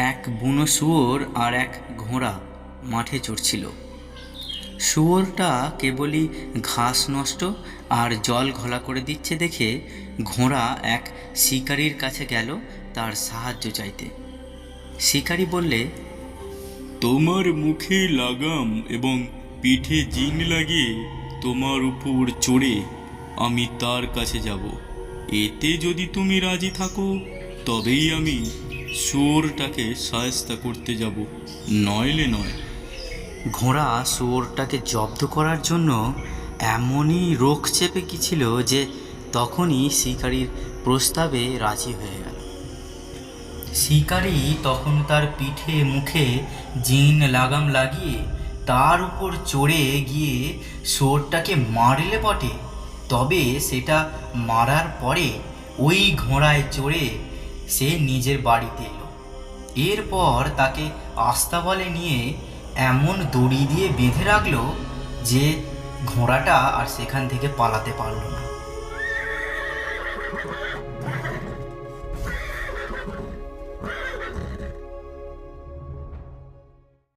এক বুনো শুয়োর আর এক ঘোড়া মাঠে চড়ছিল। শুয়োরটা কেবলই ঘাস নষ্ট আর জল ঘোলা করে দিচ্ছে দেখে ঘোড়া এক শিকারীর কাছে গেল তার সাহায্য চাইতে। শিকারি বললে, তোমার মুখে লাগাম এবং পিঠে জিন লাগিয়ে তোমার উপর চড়ে আমি তার কাছে যাব। এতে যদি তুমি রাজি থাকো, তবেই আমি শুয়োরটাকে সায়স্তা করতে যাব, নইলে নয়। ঘোড়া শুয়োরটাকে জব্দ করার জন্য এমনই রোখ চেপে গিয়েছিল যে তখনই শিকারীর প্রস্তাবে রাজি হয়ে গেল। শিকারী তখন তার পিঠে মুখে জিন লাগাম লাগিয়ে তার উপর চড়ে গিয়ে শুয়োরটাকে মারলে বটে। তবে সেটা মারার পরে ওই ঘোড়ায় চড়ে সে নিজের বাড়িতে এলো। এরপর তাকে আস্তাবলে নিয়ে এমন দড়ি দিয়ে বেঁধে রাখল যে ঘোড়াটা আর সেখান থেকে পালাতে পারল না।